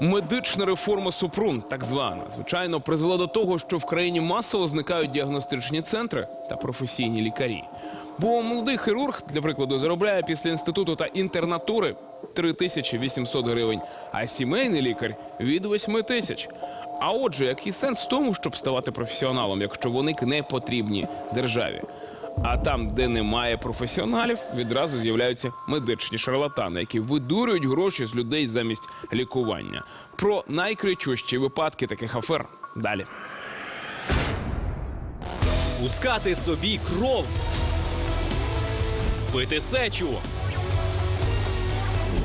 Медична реформа Супрун, так звана, звичайно, призвела до того, що в країні масово зникають діагностичні центри та професійні лікарі. Бо молодий хірург, для прикладу, заробляє після інституту та інтернатури 3800 гривень, а сімейний лікар від 8 тисяч. А отже, який сенс в тому, щоб ставати професіоналом, якщо вони не потрібні державі? А там, де немає професіоналів, відразу з'являються медичні шарлатани, які видурюють гроші з людей замість лікування. Про найкричущі випадки таких афер далі. Пускати собі кров. Пити сечу.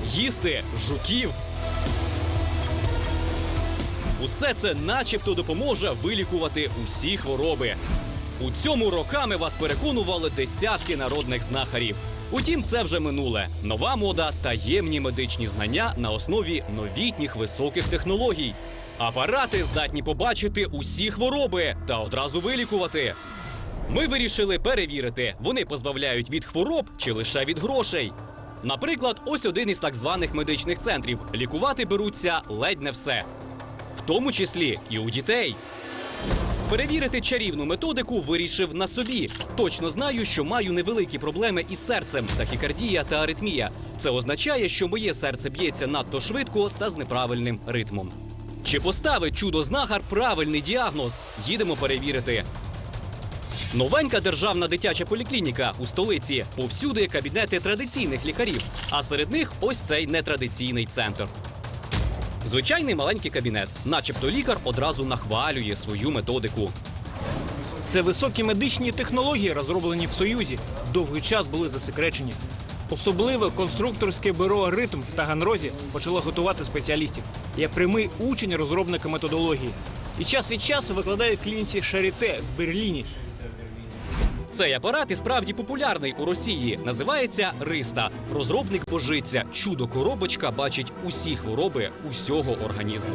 Їсти жуків. Усе це начебто допоможе вилікувати усі хвороби. У цьому роками вас переконували десятки народних знахарів. Утім, це вже минуле. Нова мода таємні медичні знання на основі новітніх високих технологій. Апарати здатні побачити усі хвороби та одразу вилікувати. Ми вирішили перевірити, вони позбавляють від хвороб чи лише від грошей. Наприклад, ось один із так званих медичних центрів. Лікувати беруться ледь не все, в тому числі і у дітей. Перевірити чарівну методику вирішив на собі. Точно знаю, що маю невеликі проблеми із серцем, тахікардія та аритмія. Це означає, що моє серце б'ється надто швидко та з неправильним ритмом. Чи поставить чудо-знахар правильний діагноз? Їдемо перевірити. Новенька державна дитяча поліклініка у столиці. Повсюди кабінети традиційних лікарів, а серед них ось цей нетрадиційний центр. Звичайний маленький кабінет, начебто лікар одразу нахвалює свою методику. Це високі медичні технології, розроблені в Союзі, довгий час були засекречені. Особливо конструкторське бюро Ритм в Таганрозі почало готувати спеціалістів. Я прямий учень розробника методології. І час від часу викладаю в клініці Шаріте в Берліні. Цей апарат і справді популярний у Росії. Називається Риста. Розробник божиться. Чудо коробочка бачить усі хвороби усього організму.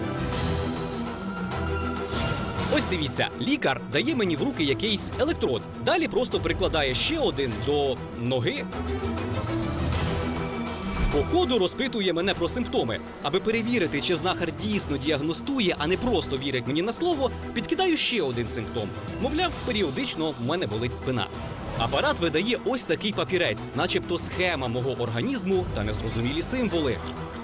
Ось дивіться, лікар дає мені в руки якийсь електрод. Далі просто прикладає ще один до ноги. По ходу розпитує мене про симптоми. Аби перевірити, чи знахар дійсно діагностує, а не просто вірить мені на слово, підкидаю ще один симптом. Мовляв, періодично в мене болить спина. Апарат видає ось такий папірець, начебто схема мого організму та незрозумілі символи.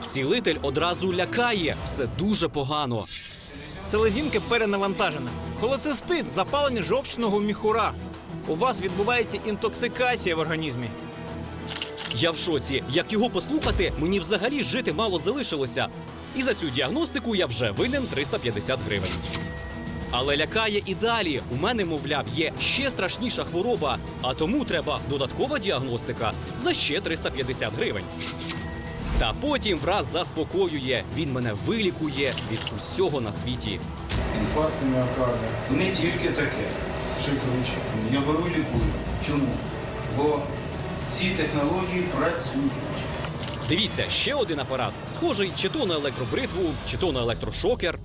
Цілитель одразу лякає, все дуже погано. Селезінка перенавантажена. Холецистит, запалення жовчного міхура. У вас відбувається інтоксикація в організмі. Я в шоці. Як його послухати, мені взагалі жити мало залишилося. І за цю діагностику я вже винен 350 гривень. Але лякає і далі. У мене, мовляв, є ще страшніша хвороба, а тому треба додаткова діагностика за ще 350 гривень. Та потім враз заспокоює. Він мене вилікує від усього на світі. інфаркт міокарда. Не тільки таке. Коротше, я беру лікую. Чому? Бо ці технології працюють. Дивіться, ще один апарат, схожий чи то на електробритву, чи то на електрошокер.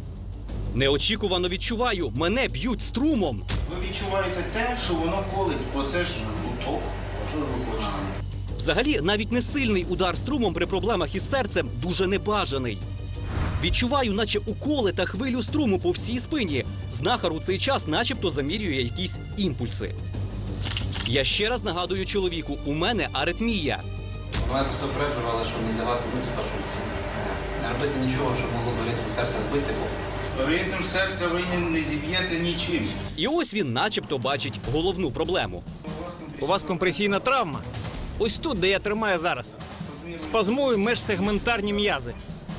Неочікувано відчуваю, мене б'ють струмом. Ви відчуваєте те, що воно колить. Оце ж гуток. Що ж ви хочете? Взагалі, навіть не сильний удар струмом при проблемах із серцем дуже небажаний. Відчуваю, наче уколи та хвилю струму по всій спині. Знахар у цей час начебто замірює якісь імпульси. Я ще раз нагадую чоловіку, у мене аритмія. Мене просто попереджували, щоб не давати ну, типа, щоб не робити нічого, щоб могло б ритм серця збити, бо Ритм серця ви не- не зіб'єте нічим. І ось він, начебто, бачить головну проблему. У вас компресійна травма. Ось тут, де я тримаю зараз. Спазмую межсегментарні м'язи.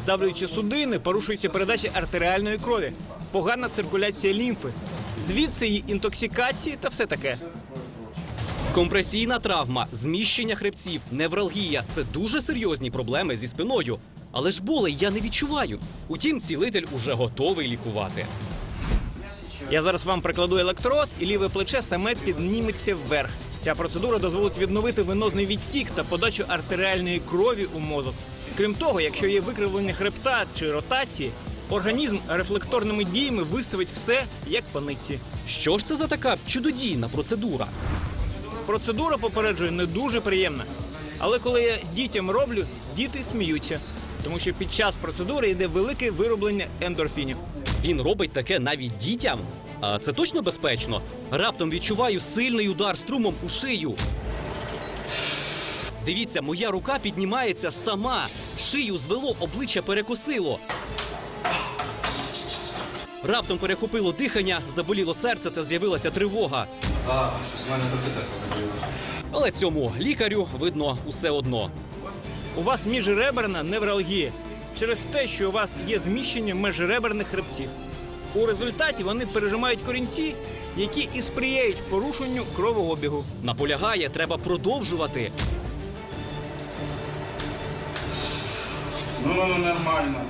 Здавлюючи судини, порушується передача артеріальної крові, погана циркуляція лімфи. Звідси її інтоксикації та все таке. Компресійна травма, зміщення хребців, невралгія це дуже серйозні проблеми зі спиною. Але ж болей я не відчуваю. Утім, цілитель уже готовий лікувати. Я зараз вам прикладу електрод, і ліве плече саме підніметься вверх. Ця процедура дозволить відновити венозний відтік та подачу артеріальної крові у мозок. Крім того, якщо є викривлення хребта чи ротації, організм рефлекторними діями виставить все як по нитці. Що ж це за така чудодійна процедура? Процедура попереджую не дуже приємна. Але коли я дітям роблю, діти сміються. тому що під час процедури йде велике вироблення ендорфінів. Він робить таке навіть дітям. А це точно безпечно? Раптом відчуваю сильний удар струмом у шию. Дивіться, моя рука піднімається сама. Шию звело, обличчя перекосило. Раптом перехопило дихання, заболіло серце та з'явилася тривога. А, щось в мене трохи серце заболіло. Але цьому лікарю видно усе одно. У вас міжреберна невралгія через те, що у вас є зміщення межреберних хребців. У результаті вони пережимають корінці, які і сприяють порушенню кровообігу. Наполягає, треба продовжувати. Ну, воно нормально.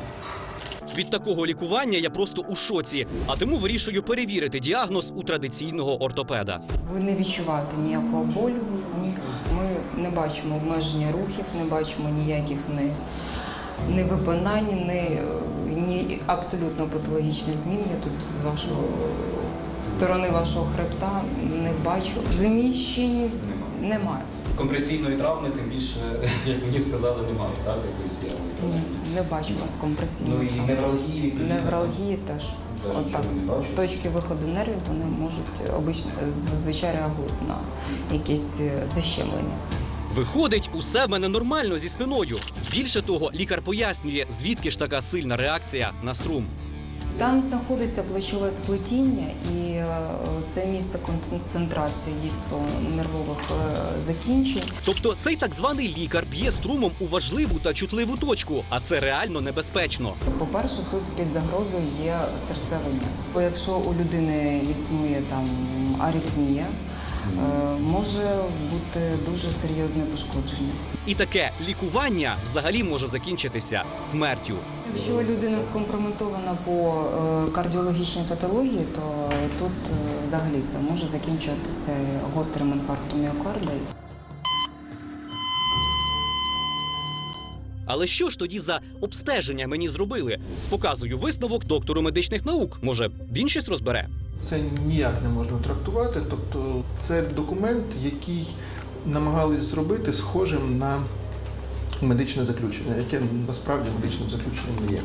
Від такого лікування я просто у шоці, а тому вирішую перевірити діагноз у традиційного ортопеда. Ви не відчуваєте ніякого болю, ні. Ми не бачимо обмеження рухів, не бачимо ніяких ні, ні випинань, ні, ні абсолютно патологічних змін. Я тут з вашого сторони вашого хребта не бачу. Зміщень немає. Компресійної травми, тим більше, як мені сказали, немає, так, якоїсь є. Не бачу вас компресійно. Ну і невралгії. Невралгії теж. Теж Отак. нічого не бачу. Точки виходу нервів вони можуть обично зазвичай реагують на якісь е, защемлення. Виходить, усе в мене нормально зі спиною. Більше того, лікар пояснює, звідки ж така сильна реакція на струм. Там знаходиться плечове сплетіння, і е, це місце концентрації дійсно нервових е, закінчень. Тобто цей так званий лікар б'є струмом у важливу та чутливу точку, а це реально небезпечно. По-перше, тут під загрозою є серцевий м'яз. Бо якщо у людини існує там аритмія, може бути дуже серйозне пошкодження. І таке лікування взагалі може закінчитися смертю. Якщо людина скомпрометована по е, кардіологічній патології, то тут е, взагалі це може закінчуватися гострим інфарктом міокарда. Але що ж тоді за обстеження мені зробили? Показую висновок доктору медичних наук. Може, він щось розбере. Це ніяк не можна трактувати. Тобто, це документ, який намагались зробити схожим на медичне заключення, яке насправді медичним заключенням не є.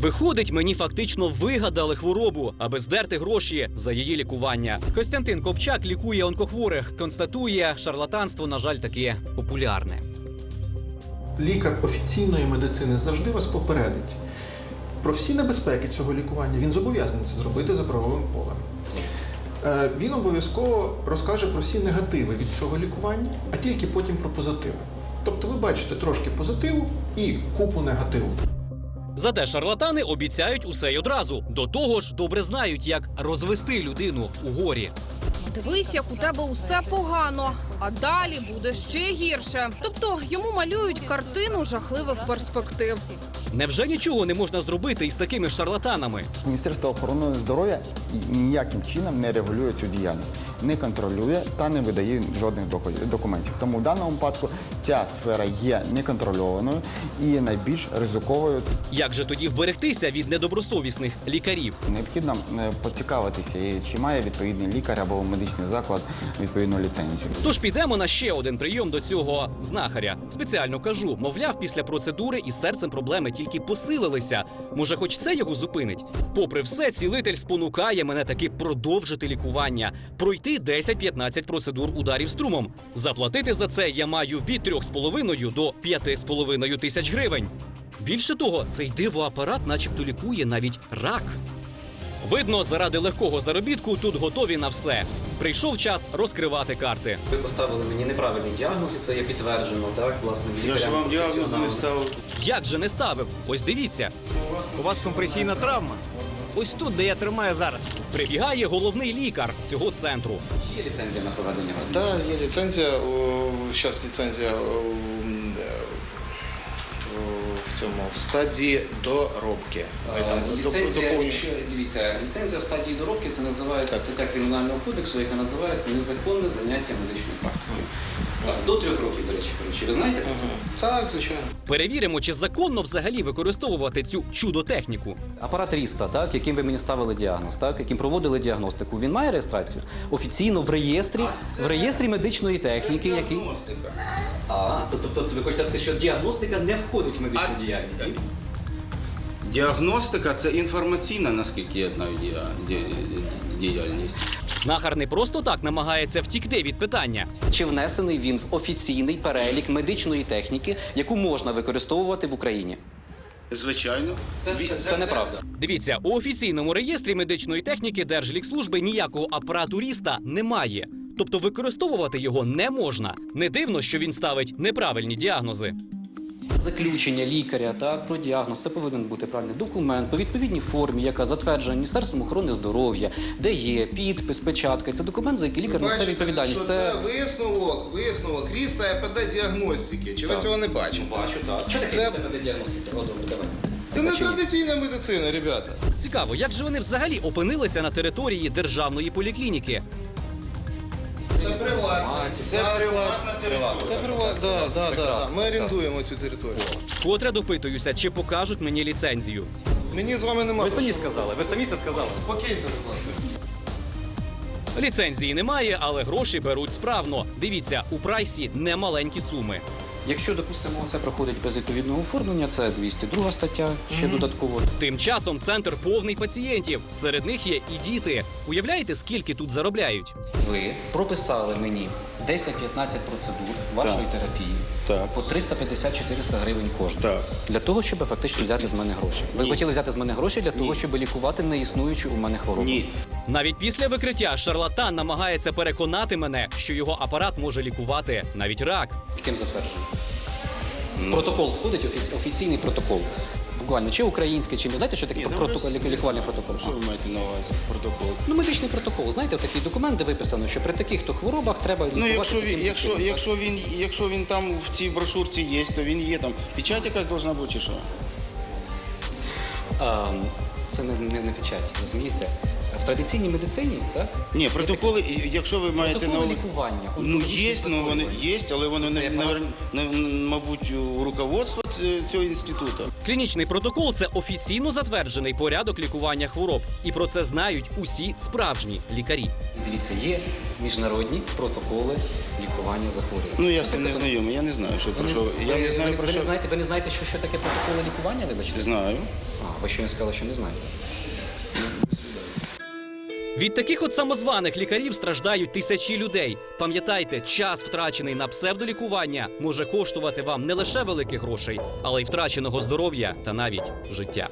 Виходить, мені фактично вигадали хворобу, аби здерти гроші за її лікування. Костянтин Копчак лікує онкохворих, констатує, шарлатанство, на жаль, таки популярне. Лікар офіційної медицини завжди вас попередить про всі небезпеки цього лікування. Він зобов'язаний це зробити за правовим полем. Е, Він обов'язково розкаже про всі негативи від цього лікування, а тільки потім про позитиви. Тобто ви бачите трошки позитиву і купу негативу. Зате шарлатани обіцяють усе й одразу. До того ж, добре знають, як розвести людину у горі. Дивись, як у тебе усе погано, а далі буде ще гірше. Тобто йому малюють картину жахливих перспектив. Невже нічого не можна зробити із такими шарлатанами? Міністерство охорони здоров'я ніяким чином не регулює цю діяльність, не контролює та не видає жодних доку- документів. Тому в даному випадку ця сфера є неконтрольованою і найбільш ризиковою. Як же тоді вберегтися від недобросовісних лікарів? Необхідно е, поцікавитися, чи має відповідний лікар або медичний заклад відповідну ліцензію. Тож підемо на ще один прийом до цього знахаря. Спеціально кажу, мовляв, після процедури із серцем проблеми тільки посилилися. Може, хоч це його зупинить? Попри все, цілитель спонукає мене таки продовжити лікування, пройти 10-15 процедур ударів струмом. Заплатити за це я маю від 3,5 до 5,5 тисяч гривень. Більше того, цей дивоапарат, начебто, лікує навіть рак. Видно, заради легкого заробітку тут готові на все. Прийшов час розкривати карти. Ви поставили мені неправильний діагноз, і це є підтверджено, так, власне, Я ж вам діагноз не ставив. Як же не ставив? Ось дивіться. У вас компресійна травма. Ось тут, де я тримаю зараз. Прибігає головний лікар цього центру. Чи є ліцензія на проведення вас? Да, є ліцензія. Зараз ліцензія цьому в стадії доробки. Там Е, Ліцензія, доповнюємо. якщо дивіться, ліцензія в стадії доробки це називається Так. стаття кримінального кодексу, яка називається незаконне заняття медичною практикою. Так, до трьох років, до речі, кажучи. Ви знаєте про це? Так, звичайно. Перевіримо, чи законно взагалі використовувати цю чудо-техніку. Апарат Ріста, так, яким ви мені ставили діагноз, так, яким проводили діагностику, він має реєстрацію офіційно в реєстрі, в реєстрі медичної техніки, який. Діагностика. А, то- тобто це ви хочете сказати, що діагностика не входить в медичну А- діяльність. Діагностика це інформаційна, наскільки я знаю, дія- діяльність. Знахар не просто так намагається втікти від питання. Чи внесений він в офіційний перелік медичної техніки, яку можна використовувати в Україні? Звичайно. Це, Ві- це, неправда. Дивіться, у офіційному реєстрі медичної техніки Держлікслужби ніякого апарату Ріста немає. Тобто використовувати його не можна. Не дивно, що він ставить неправильні діагнози. Заключення лікаря так про діагноз це повинен бути правильний документ по відповідній формі, яка затверджена Міністерством охорони здоров'я, де є підпис, печатка. Це документ, за який лікар несе відповідальність. що це висновок, висновок Ріста ЕПД діагностики. Чи ви цього не бачите? бачу, так. Що таке Це- система діагностики? О, добре, давай. Це не традиційна медицина, ребята. Цікаво, як же вони взагалі опинилися на території державної поліклініки? Це. Це приватна територія. Це приватна. Да, да. Ми орендуємо цю територію. Вкотре допитуюся, чи покажуть мені ліцензію. Мені з вами немає. Ви самі сказали, ви самі це сказали. Покиньте, будь ласка. Ліцензії немає, але гроші беруть справно. Дивіться, у прайсі немаленькі суми. Якщо, допустимо, це проходить без відповідного оформлення, це 202 стаття, ще додатково. Тим часом центр повний пацієнтів. Серед них є і діти. Уявляєте, скільки тут заробляють? Ви прописали мені 10-15 процедур вашої терапії Так. по 350-400 гривень кожна. Так. Для того, щоб фактично взяти з мене гроші. Ви Ні. хотіли взяти з мене гроші для того, щоб лікувати неіснуючу у мене хворобу. Ні. Навіть після викриття шарлатан намагається переконати мене, що його апарат може лікувати навіть рак. Ким затверджено? В протокол входить офіці- офіційний протокол. Буквально чи український, чи знаєте, що таке ну, протокол, лікувальний протокол? Що ви маєте на увазі? Протокол. Ну, медичний протокол. Знаєте, такий документ, де виписано, що при таких то хворобах треба Ну, лікувати. якщо він, якщо, якщо він, якщо він там в цій брошурці є, то він є там. Печать якась должна бути чи що? А, це не, не, не печать, розумієте? В традиційній медицині, так? Ні, протоколи, якщо ви маєте на Протоколи увазі. лікування. Ну, є, ну вони є, але вони, не, не- мабуть, у руководство ц- цього інституту. Клінічний протокол це офіційно затверджений порядок лікування хвороб, і про це знають усі справжні лікарі. Дивіться, є міжнародні протоколи лікування захворювань. Ну, я з цим не знайомий, я не знаю, що про що. Я не знаю про ви, що. не знаєте, ви не знаєте, що, що таке протоколи лікування, вибачте? Знаю. А, ви щойно сказали, що не знаєте. Від таких от самозваних лікарів страждають тисячі людей. Пам'ятайте, час, втрачений на псевдолікування, може коштувати вам не лише великих грошей, але й втраченого здоров'я та навіть життя.